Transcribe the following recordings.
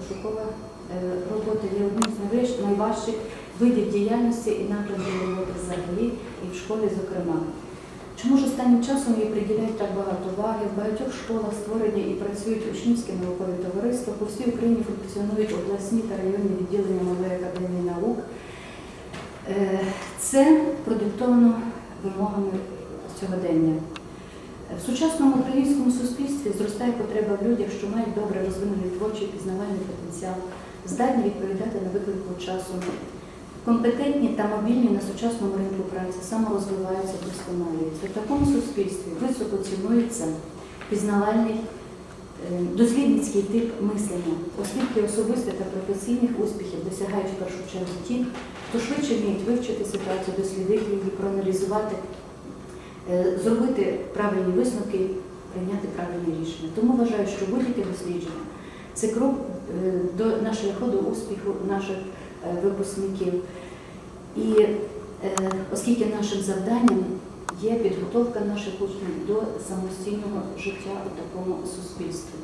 Пошукова е, робота є одним з найважчих видів діяльності і напрямків роботи взагалі і в школі, зокрема. Чому ж останнім часом їй приділяють так багато уваги? В багатьох школах створені і працюють учнівські наукові товариства. По всій Україні функціонують обласні та районні відділення Малої академії наук. Е, Це продиктовано вимогами сьогодення. В сучасному українському суспільстві зростає потреба в людях, що мають добре розвинений творчий пізнавальний потенціал, здатні відповідати на виклику часу, компетентні та мобільні на сучасному ринку праці, саморозвиваються, вдосконалюються. В такому суспільстві високо цінується пізнавальний е, дослідницький тип мислення, оскільки особистих та професійних успіхів досягають в першу чергу ті, хто швидше вміють вивчити ситуацію, дослідити її, проаналізувати зробити правильні висновки, прийняти правильні рішення. Тому вважаю, що будь-яке дослідження це крок е, до на шляху до успіху наших е, випускників. І е, оскільки нашим завданням є підготовка наших учнів до самостійного життя у такому суспільстві.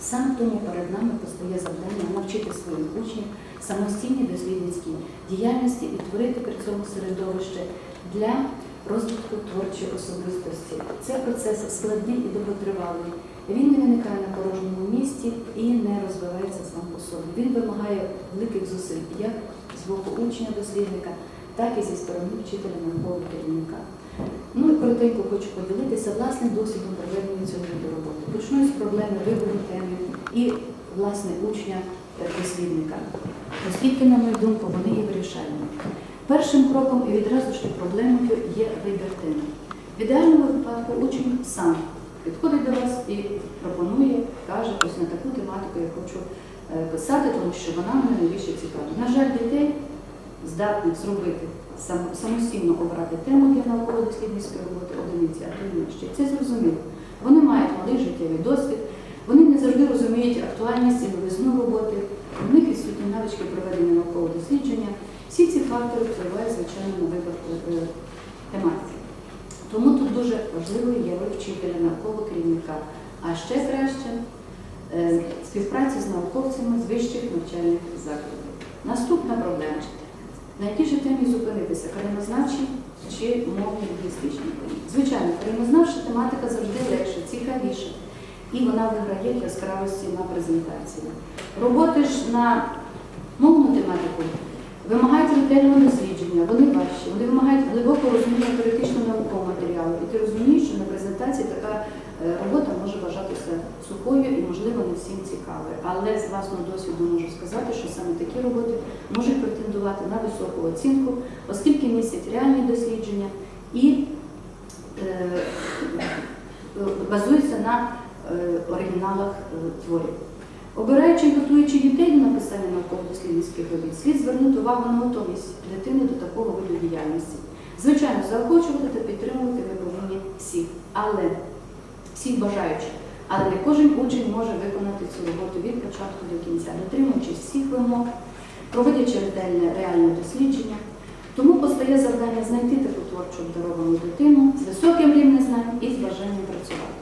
Саме тому перед нами постає завдання навчити своїх учнів самостійній дослідницькій діяльності і творити при цьому середовище для розвитку творчої особистості. Це процес складний і довготривалий. Він не виникає на порожньому місці і не розвивається сам по собі. Він вимагає великих зусиль як з боку учня-дослідника, так і зі сторони вчителя наукового керівника. Ну і коротенько хочу поділитися власним досвідом проведення цього виду роботи. Почну з проблеми вибору теми і власне учня-дослідника. Оскільки, на мою думку, вони є вирішальними. Першим кроком і відразу ж проблемою є вибір теми. В ідеальному випадку учень сам підходить до вас і пропонує, каже, ось на таку тематику я хочу е, писати, тому що вона мене найбільше цікавить. На жаль, дітей здатних зробити сам- самостійно обрати тему для науково-дослідницької роботи одиниці, а то нижче. Це зрозуміло. Вони мають малий життєвий досвід, вони не завжди розуміють актуальність і новизну роботи, в них відсутні навички проведення наукового дослідження. Всі ці фактори впливають, звичайно, на вибір е, тематики. Тому тут дуже важливою є роль вчителя наукового керівника, а ще краще е, співпраця з науковцями з вищих навчальних закладів. Наступна проблема. На якій же темі зупинитися? Краєнознавчій чи мовні лінгвістичні? Звичайно, краєнознавча тематика завжди легша, цікавіша. І вона виграє яскравості на презентації. Роботи ж на мовну тематику вимагають ретельного дослідження, вони важчі, вони вимагають глибокого розуміння теоретичного наукового матеріалу. І ти розумієш, що на презентації така е, робота може вважатися сухою і, можливо, не всім цікавою. Але з власного досвіду можу сказати, що саме такі роботи можуть претендувати на високу оцінку, оскільки містять реальні дослідження і е, базуються на е, оригіналах творів. Обираючи і готуючи дітей до написання науково-дослідницьких робіт, слід звернути увагу на готовність дитини до такого виду діяльності. Звичайно, заохочувати та підтримувати ми повинні всіх, але всіх бажаючих. Але не кожен учень може виконати цю роботу від початку до кінця, дотримуючись всіх вимог, проводячи ретельне реальне дослідження. Тому постає завдання знайти таку творчо обдаровану дитину з високим рівнем знань і з бажанням працювати.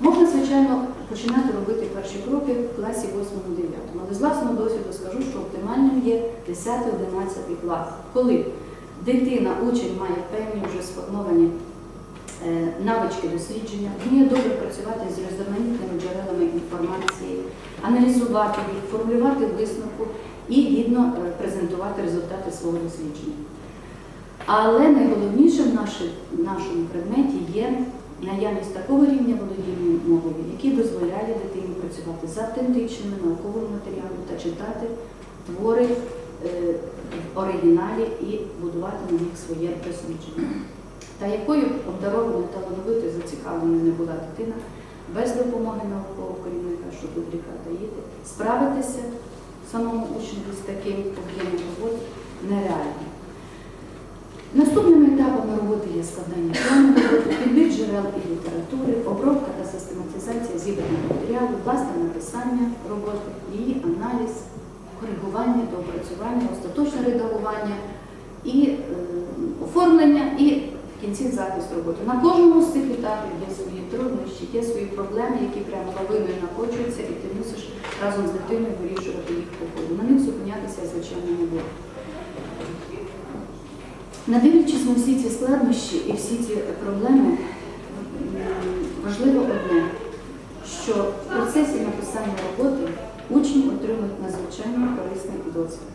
Можна, звичайно, починати робити перші кроки в класі 8-9, але з власного досвіду скажу, що оптимальним є 10-11 клас, коли дитина, учень має певні вже сформовані е, навички дослідження, вміє добре працювати з різноманітними джерелами інформації, аналізувати їх, формулювати висновку і гідно е, презентувати результати свого дослідження. Але найголовніше в нашому предметі є наявність такого рівня володіння мовою, який дозволяє дитині працювати з автентичними науковими матеріалами та читати твори е, в оригіналі і будувати на них своє дослідження. Та якою б обдарованою, талановитою, зацікавленою не була дитина, без допомоги наукового керівника, що публіка дає, справитися самому учневі з таким об'ємом роботи нереально. Наступними етапами роботи є складання плану роботи, підбір джерел і літератури, обробка та систематизація зібраних матеріалів, власне написання роботи, її аналіз, коригування, доопрацювання, остаточне редагування і е, оформлення, і в кінці захист роботи. На кожному з цих етапів є свої труднощі, є свої проблеми, які прямо лавиною накочуються, і ти мусиш разом з дитиною вирішувати їх походу. На них зупинятися, звичайно, не було. Надивлячись на всі ці складнощі і всі ці проблеми, важливо одне, що в процесі написання роботи учні отримують надзвичайно корисний досвід.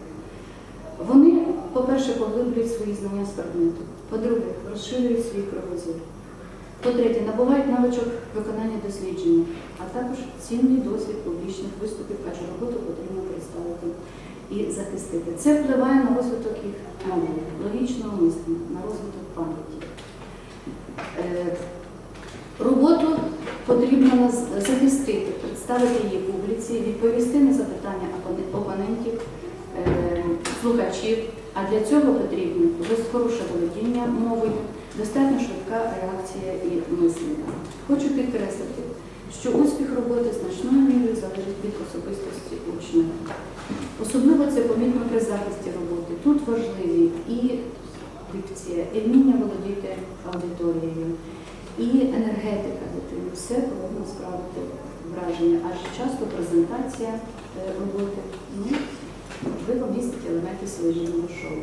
Вони, по-перше, поглиблюють свої знання з предмету, по-друге, розширюють свій кругозір. По-третє, набувають навичок виконання дослідження, а також цінний досвід публічних виступів, адже роботу потрібно представити і захистити. Це впливає на розвиток їх мовлення, логічного мислення, на розвиток пам'яті. Е, Роботу потрібно захистити, представити її публіці, відповісти на запитання опонентів, е, слухачів. А для цього потрібно досить хороше володіння мовою, достатньо швидка реакція і мислення. Хочу підкреслити, що успіх роботи значною мірою залежить від особистості учня. Особливо це помітно при захисті роботи. Тут важливі і дикція, і вміння володіти аудиторією, і енергетика дитини. Все повинно справити враження, адже часто презентація е, роботи ну, можливо містить елементи своєрідного шоу.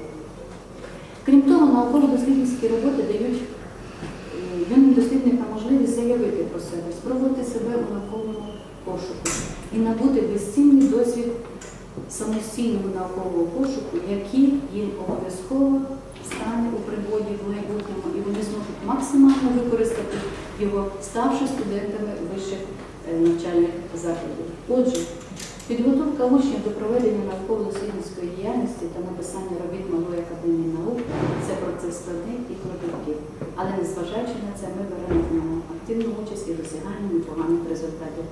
Крім того, науково-дослідницькі роботи дають е, юним дослідникам можливість заявити про себе, спробувати себе у науковому пошуку і набути безцінний досвід самостійного наукового пошуку, який їм обов'язково стане у пригоді в майбутньому, і вони зможуть максимально використати його, ставши студентами вищих е, навчальних закладів. Отже, підготовка учнів до проведення науково-дослідницької діяльності та написання робіт Малої академії наук це процес складний і кропіткий. Але незважаючи на це, ми беремо активну участь і досягаємо непоганих результатів.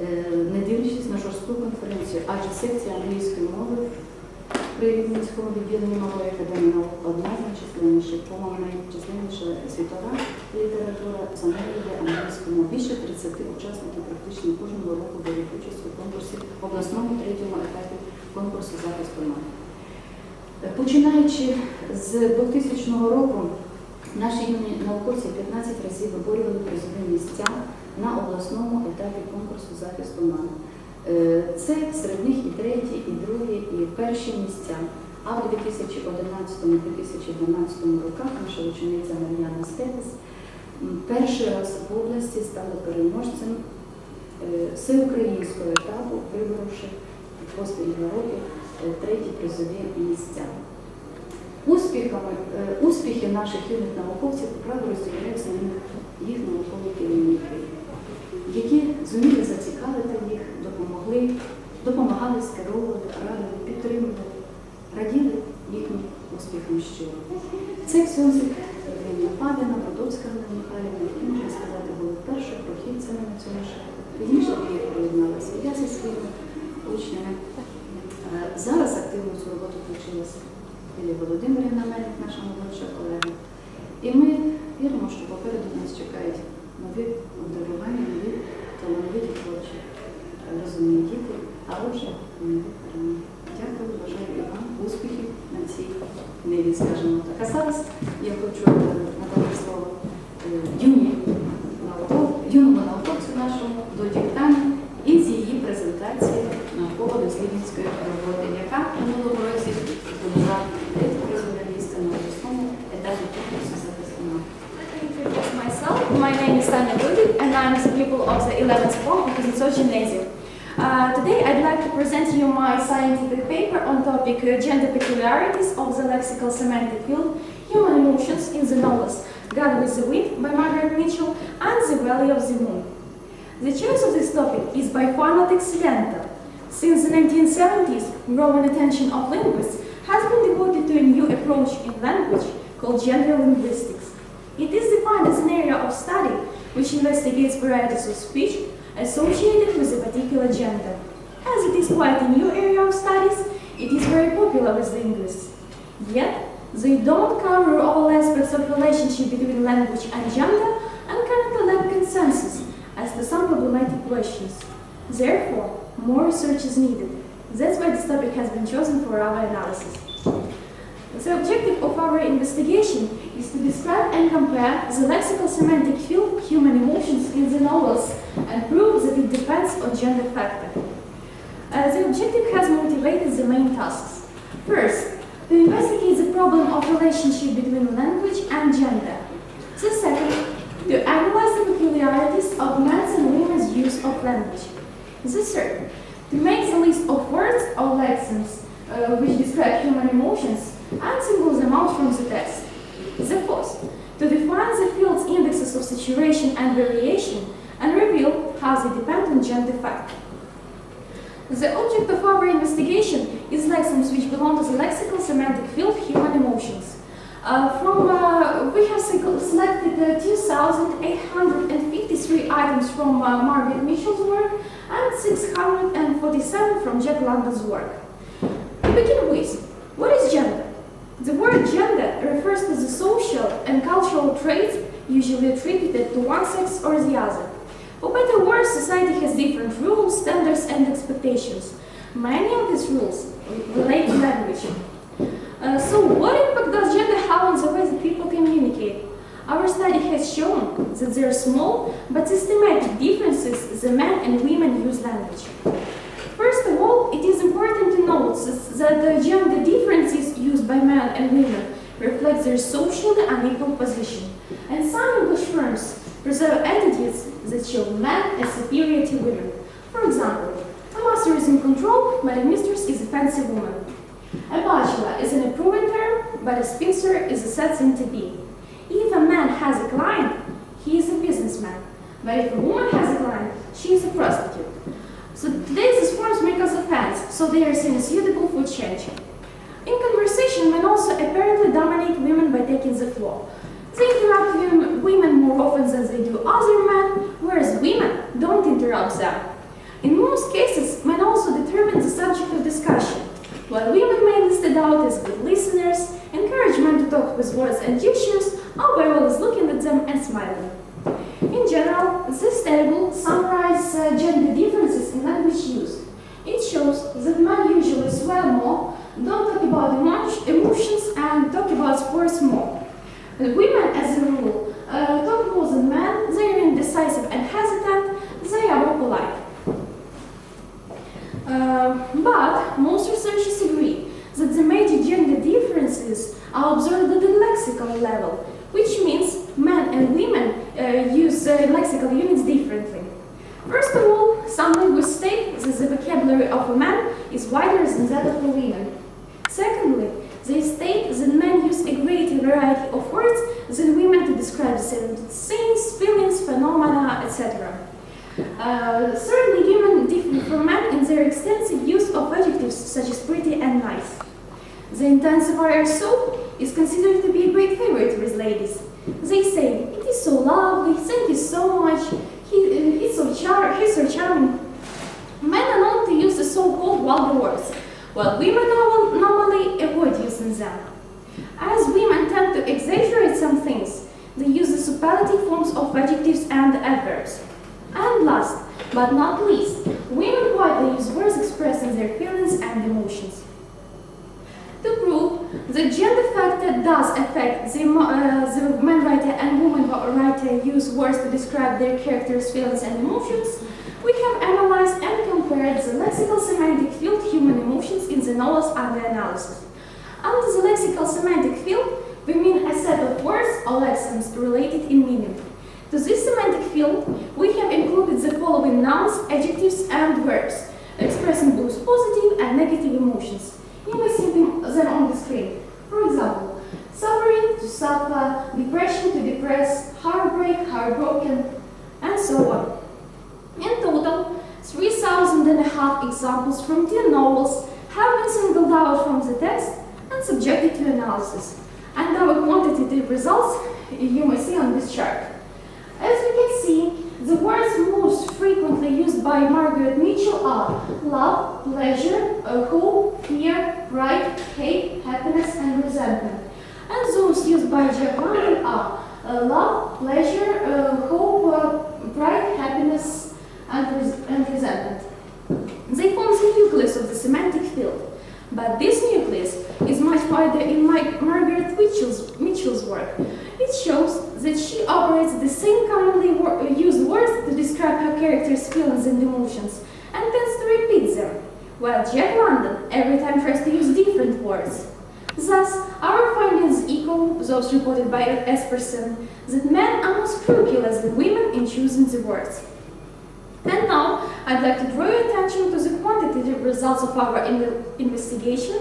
Е, Не дивлячись на жорстку конференцію, адже секція англійської мови при Рівненському відділенні Малої академії наук одна з найчисленніших, по-моєму, найчисленніша світова література з аналізу англійської мови. Більше 30 учасників практично кожного року беруть участь у конкурсі в обласному третьому етапі конкурсу захисту мови. Е, Починаючи з 2000 року, наші юні науковці 15 разів виборювали призові місця на обласному етапі конкурсу захисту мами. Е, Це серед них і треті, і другі, і перші місця. А в 2011-2012 роках наша учениця Мар'яна Степес перший раз в області стала переможцем е, всеукраїнського етапу, виборовши поспіль два роки е, треті призові місця. Успіхи наших юних науковців правда розділяються на їх наукові керівники, які зуміли зацікавити їх, допомогли, допомагали, скеровували, радили, підтримували, раділи їхнім успіхам щиро. Це Ксьонзик Євгенія Павіна, Подольська Ганна Михайлівна, які, можна сказати, були першими прохідцями на цьому шляху. Пізніше їх приєдналася я зі своїми учнями. Е, Зараз активно цю роботу включилася Лілія Володимирівна Мельник, наша молодша колега. І ми віримо, що попереду нас чекають нові обдарування, творчі, е, розумні діти, а отже, не. Дякую, бажаю вам успіхів на цій неві, скажімо My name is Tanya Dudik and I'm the pupil of the 11th form of Kuznetsov Gymnasium. Uh, today I'd like to present you my scientific paper on topic uh, gender peculiarities of the lexical semantic field, human emotions in the novels God with the Wind by Margaret Mitchell and The Valley of the Moon. The choice of this topic is by far not accidental. Since the 1970s, growing attention of linguists has been devoted to a new approach in language called gender linguistics. It is defined as an area of study which investigates varieties of speech associated with a particular gender. As it is quite a new area of studies, it is very popular with linguists. Yet, they don't cover all aspects of relationship between language and gender and currently lack consensus as to some problematic questions. Therefore, more research is needed. That's why this topic has been chosen for our analysis. The objective of our investigation is to describe and compare the lexical semantic field human emotions in the novels and prove that it depends on gender factor. Uh, the objective has motivated the main tasks. First, to investigate the problem of relationship between language and gender. The second, to analyze the peculiarities of men's and women's use of language. The third, to make the list of words or lexems uh, which describe human emotions and single them out from the test. The fourth, to define the field's indexes of saturation and variation and reveal how they depend on gender factor. The object of our investigation is lexems which belong to the lexical semantic field human emotions. Uh, from uh, we have selected uh, 2,853 items from uh, Margaret Mitchell's work and 647 from Jack London's work. To begin with, what is gender? The word gender refers to the social and cultural traits usually attributed to one sex or the other. For better or worse, society has different rules, standards, and expectations. Many of these rules relate to language. Uh, so, what impact does gender have on the way that people communicate? Our study has shown that there are small but systematic differences the men and women use language. First of all, it is important to note that the gender differences used by men and women reflects their socially unequal position. And some English firms preserve entities that show men as superior to women. For example, a master is in control, but a mistress is a fancy woman. A bachelor is an approved term, but a spinster is a set thing to be. If a man has a client, he is a businessman. But if a woman has a client, she is a prostitute. So these forms make us offense, so they are seen as suitable for change. Also apparently dominate women by taking the floor. They interrupt women more often than they do other men, whereas women don't interrupt them. In most cases, men also determine the subject of discussion, while women may listed out as good listeners, encourage men to talk with words and gestures, or by always looking at them and smiling. In general, this table summarizes uh, gender differences in language use. It shows that men usually swear more, don't talk about emo- emotions, and talk about sports more. Uh, Women, as a rule, uh, talk more than men, they are indecisive and hesitant, they are more polite. Uh, but most researchers agree that the major gender differences are observed at the lexical level, which means men and women uh, use uh, lexical units differently. First of all, some linguists state that the vocabulary of a man is wider than that of a woman. Secondly, they state that men use a greater variety of words than women to describe the same things, feelings, phenomena, etc. Uh, thirdly, women differ from men in their extensive use of adjectives such as pretty and nice. The intensifier so is considered to be a great favorite with ladies. They say, it is so lovely, thank you so much, he, uh, he's, so char- he's so charming. Men are known to use the so-called vulgar words, while women normally avoid using them. As women tend to exaggerate some things, they use the superlative forms of adjectives and adverbs. And last, but not least, women widely use words expressing their feelings and emotions. To prove that gender factor does affect the, uh, the man writer and woman writer use words to describe their characters, feelings, and emotions, we have analyzed and compared the lexical semantic field human emotions in the novels under analysis. Under the lexical semantic field, we mean a set of words or lexems related in meaning. To this semantic field, we have included the following nouns, adjectives, and verbs, expressing both positive and negative emotions. You may see them on the screen. For example, suffering, to suffer, depression, to depress, heartbreak, heartbroken, and so on. In total, 3,000 and a half examples from 10 novels have been singled out from the text and subjected to analysis. And our quantitative results you may see on this chart. As we can see, the words most frequently used by Margaret Mitchell are love, pleasure, hope, fear, pride, hate, happiness, and resentment. And those used by London are uh, love, pleasure, uh, hope, uh, pride, happiness, and, res- and resentment. They form the nucleus of the semantic field. But this nucleus is much wider in my, Margaret Mitchell's, Mitchell's work. It shows that she operates the same commonly wor- used words to describe her character's feelings and emotions, and tends to repeat them. While Jack London every time tries to use different words. Thus, our findings echo those reported by Esperson that men are more scrupulous than women in choosing the words. And now, I'd like to draw your attention to the quantitative results of our in- investigation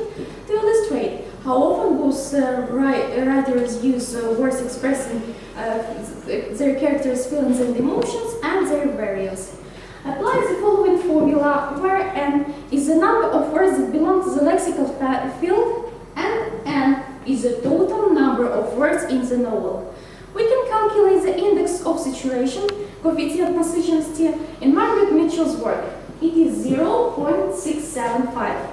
to illustrate how often both uh, ri- writers use uh, words expressing uh, their characters' feelings and emotions and their variants. Apply the following formula, where n is the number of words that belong to the lexical field, and n is the total number of words in the novel. We can calculate the index of situation, coefficient consistency, in Margaret Mitchell's work. It is 0.675.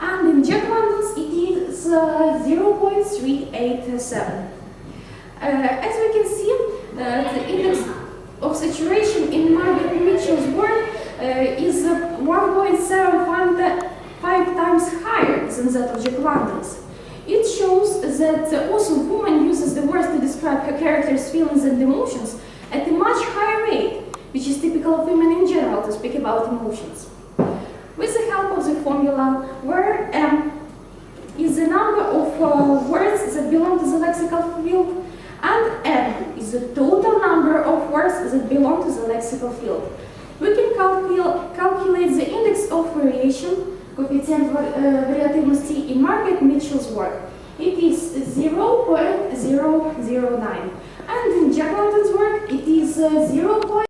And in Jackman's it is uh, 0.387. Uh, as we can see, uh, the index of saturation in Margaret Mitchell's work uh, is uh, 1.75 times higher than that of Jack London's. It shows that the awesome woman uses the words to describe her character's feelings and emotions at a much higher rate, which is typical of women in general to speak about emotions. With the help of the formula, where m is the number of uh, words that belong to the lexical field, and n is the total number of words that belong to the lexical field. We can calcul- calculate the index of variation, coefficient var- uh, variability in Margaret Mitchell's work. It is 0.009. And in Jack London's work, it is uh, 0.